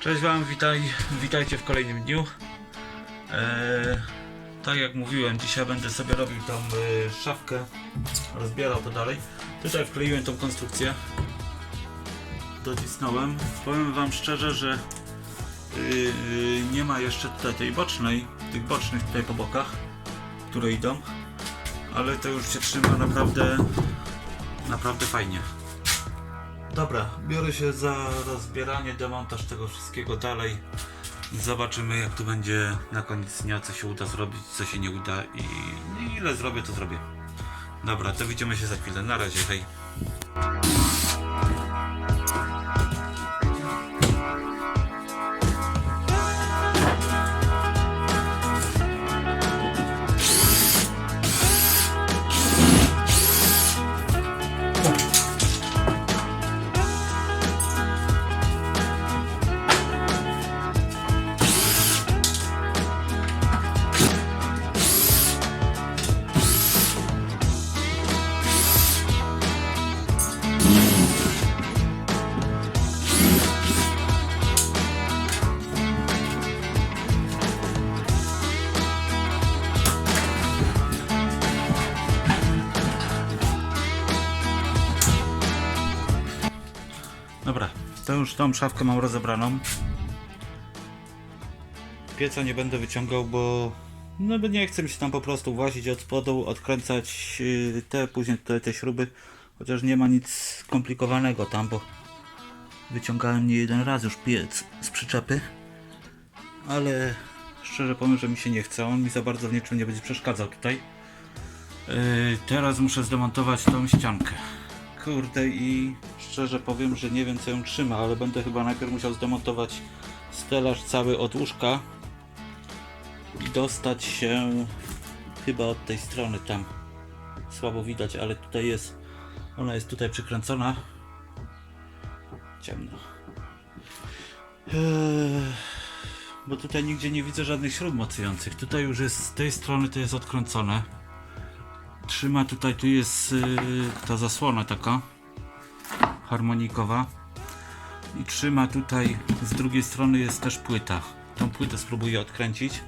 Cześć Wam, witaj, witajcie w kolejnym dniu. Eee, tak jak mówiłem, dzisiaj będę sobie robił tą e, szafkę, rozbierał to dalej. Tutaj wkleiłem tą konstrukcję, docisnąłem. Powiem Wam szczerze, że yy, nie ma jeszcze tutaj tej bocznej, tych bocznych tutaj po bokach, które idą, ale to już się trzyma naprawdę, naprawdę fajnie. Dobra, biorę się za rozbieranie, demontaż tego wszystkiego dalej. Zobaczymy jak to będzie na koniec dnia, co się uda zrobić, co się nie uda i ile zrobię, to zrobię. Dobra, to widzimy się za chwilę. Na razie, hej. Dobra, to już tą szafkę mam rozebraną. Pieca nie będę wyciągał, bo no bo nie chcę mi się tam po prostu włazić od spodu, odkręcać yy, te, później te, te śruby. Chociaż nie ma nic skomplikowanego tam, bo wyciągałem nie jeden raz już piec z przyczepy. Ale szczerze powiem, że mi się nie chce. On mi za bardzo w niczym nie będzie przeszkadzał tutaj. Yy, teraz muszę zdemontować tą ściankę. Kurde i szczerze powiem, że nie wiem co ją trzyma, ale będę chyba najpierw musiał zdemontować stelaż cały od łóżka i dostać się chyba od tej strony tam. Słabo widać, ale tutaj jest, ona jest tutaj przykręcona. Ciemno. Eee, bo tutaj nigdzie nie widzę żadnych śrub mocujących. Tutaj już jest z tej strony to jest odkręcone trzyma tutaj, tu jest yy, ta zasłona taka harmonikowa i trzyma tutaj, z drugiej strony jest też płyta. Tą płytę spróbuję odkręcić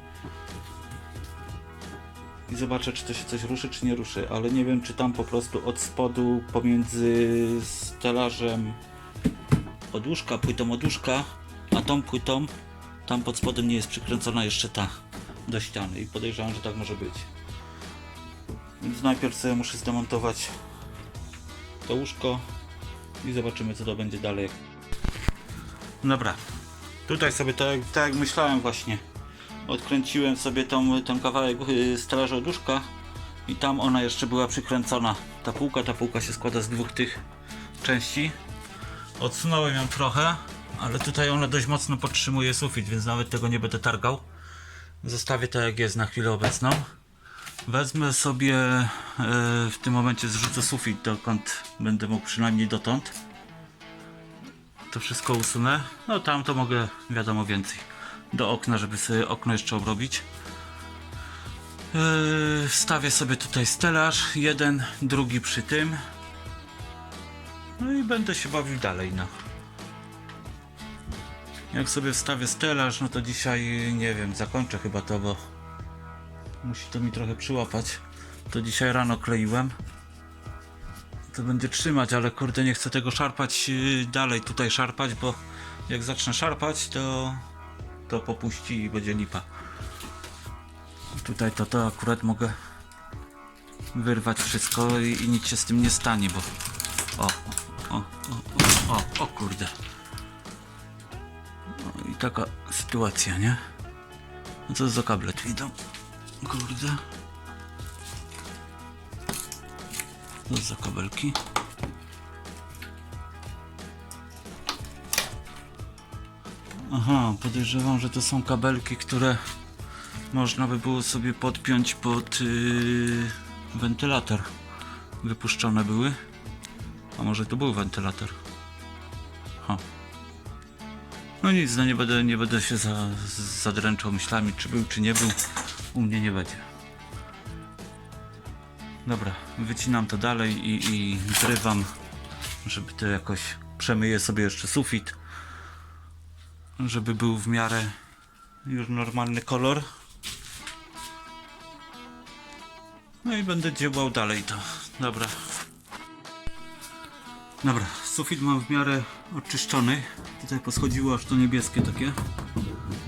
i zobaczę czy to się coś ruszy czy nie ruszy, ale nie wiem czy tam po prostu od spodu pomiędzy stelażem od łóżka, płytą od łóżka, a tą płytą tam pod spodem nie jest przykręcona jeszcze ta do ściany i podejrzewam, że tak może być. Więc najpierw sobie muszę zdemontować to łóżko i zobaczymy co to będzie dalej. Dobra, tutaj sobie tak, tak jak myślałem właśnie, odkręciłem sobie tą, ten kawałek yy, stelażu od łóżka i tam ona jeszcze była przykręcona. Ta półka, ta półka się składa z dwóch tych części. Odsunąłem ją trochę, ale tutaj ona dość mocno podtrzymuje sufit, więc nawet tego nie będę targał. Zostawię to jak jest na chwilę obecną. Wezmę sobie e, w tym momencie zrzucę sufit dokąd będę mógł przynajmniej dotąd. To wszystko usunę. No tam to mogę wiadomo więcej. Do okna, żeby sobie okno jeszcze obrobić. Yy, wstawię sobie tutaj stelaż, jeden, drugi przy tym. No i będę się bawił dalej, no. Jak sobie wstawię stelaż, no to dzisiaj, nie wiem, zakończę chyba to, bo Musi to mi trochę przyłapać. To dzisiaj rano kleiłem. To będzie trzymać, ale kurde nie chcę tego szarpać yy, dalej tutaj szarpać, bo jak zacznę szarpać to to popuści i będzie lipa. Tutaj to to akurat mogę wyrwać wszystko i, i nic się z tym nie stanie, bo o, o, o, o, o, o kurde. No i taka sytuacja, nie? No co za kable tu? Kurde. Co za kabelki? Aha, podejrzewam, że to są kabelki, które można by było sobie podpiąć pod yy, wentylator. Wypuszczone były. A może to był wentylator? Ha. No nic, no nie będę, nie będę się za, zadręczał myślami, czy był, czy nie był. U mnie nie będzie. Dobra, wycinam to dalej i, i zrywam, żeby to jakoś przemyję sobie jeszcze sufit. żeby był w miarę już normalny kolor. No i będę działał dalej to. Dobra. Dobra, sufit mam w miarę oczyszczony. Tutaj poschodziło aż to niebieskie takie.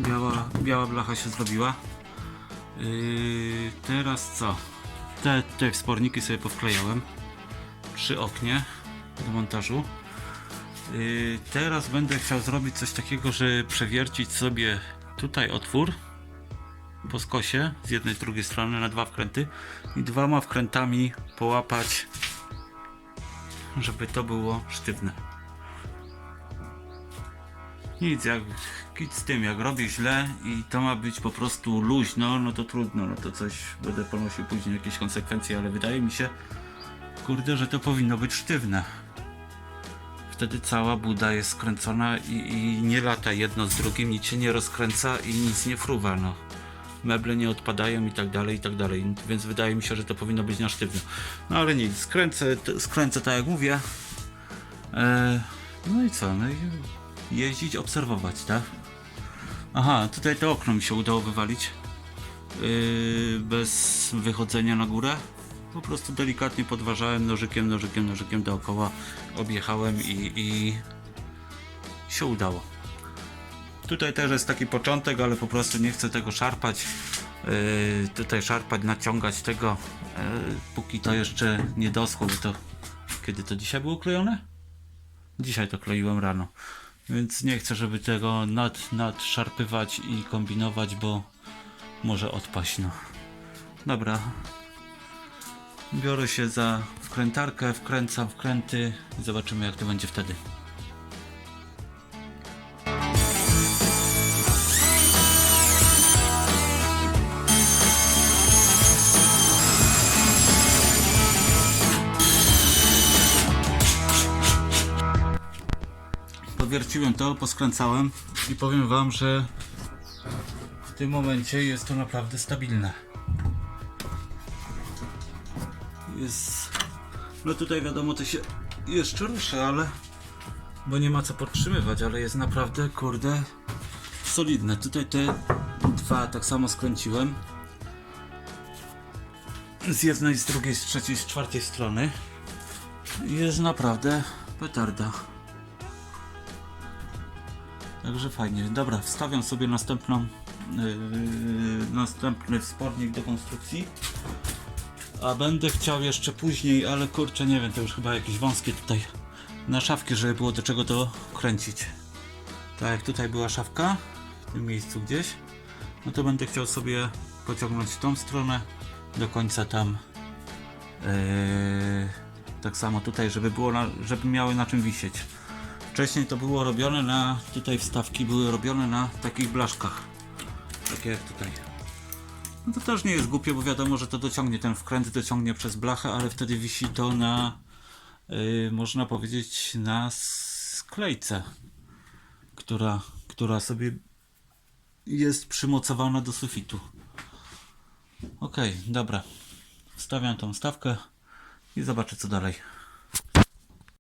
Biała, biała blacha się zrobiła. Yy, teraz co? Te, te wsporniki sobie powklejałem przy oknie do montażu. Yy, teraz będę chciał zrobić coś takiego, że przewiercić sobie tutaj otwór po skosie z jednej z drugiej strony na dwa wkręty i dwoma wkrętami połapać, żeby to było sztywne. Nic, jak kit z tym, jak robię źle i to ma być po prostu luźno, no to trudno, no to coś będę ponosił później jakieś konsekwencje, ale wydaje mi się, kurde, że to powinno być sztywne. Wtedy cała buda jest skręcona i, i nie lata jedno z drugim, nic się nie rozkręca i nic nie fruwa, no. Meble nie odpadają i tak dalej, i tak dalej, więc wydaje mi się, że to powinno być na sztywno. No ale nic, skręcę, skręcę tak jak mówię. E, no i co, no i jeździć, obserwować, tak? Aha, tutaj to okno mi się udało wywalić. Yy, bez wychodzenia na górę. Po prostu delikatnie podważałem nożykiem, nożykiem, nożykiem dookoła. Objechałem i, i się udało. Tutaj też jest taki początek, ale po prostu nie chcę tego szarpać. Yy, tutaj szarpać, naciągać tego, yy, póki to jeszcze nie doschło, bo to kiedy to dzisiaj było klejone? Dzisiaj to kleiłem rano. Więc nie chcę, żeby tego nad, nadszarpywać i kombinować, bo może odpaść. No. Dobra. Biorę się za wkrętarkę, wkręcam wkręty i zobaczymy jak to będzie wtedy. Powierciłem to, poskręcałem i powiem wam, że w tym momencie jest to naprawdę stabilne. Jest. No tutaj wiadomo to się jeszcze rusza, ale. Bo nie ma co podtrzymywać, ale jest naprawdę kurde solidne. Tutaj te dwa tak samo skręciłem. Z jednej, z drugiej, z trzeciej, z czwartej strony. Jest naprawdę petarda. Także fajnie. Dobra, wstawiam sobie następną yy, następny wspornik do konstrukcji. A będę chciał jeszcze później, ale kurczę, nie wiem, to już chyba jakieś wąskie tutaj na szafki, żeby było do czego to kręcić. Tak jak tutaj była szafka, w tym miejscu gdzieś, no to będę chciał sobie pociągnąć tą stronę do końca tam. Yy, tak samo tutaj, żeby było, na, żeby miały na czym wisieć. Wcześniej to było robione na, tutaj wstawki były robione na takich blaszkach. Takie jak tutaj. No to też nie jest głupie, bo wiadomo, że to dociągnie, ten wkręt dociągnie przez blachę, ale wtedy wisi to na, yy, można powiedzieć, na sklejce, która, która sobie jest przymocowana do sufitu. Ok, dobra. Wstawiam tą stawkę i zobaczę co dalej.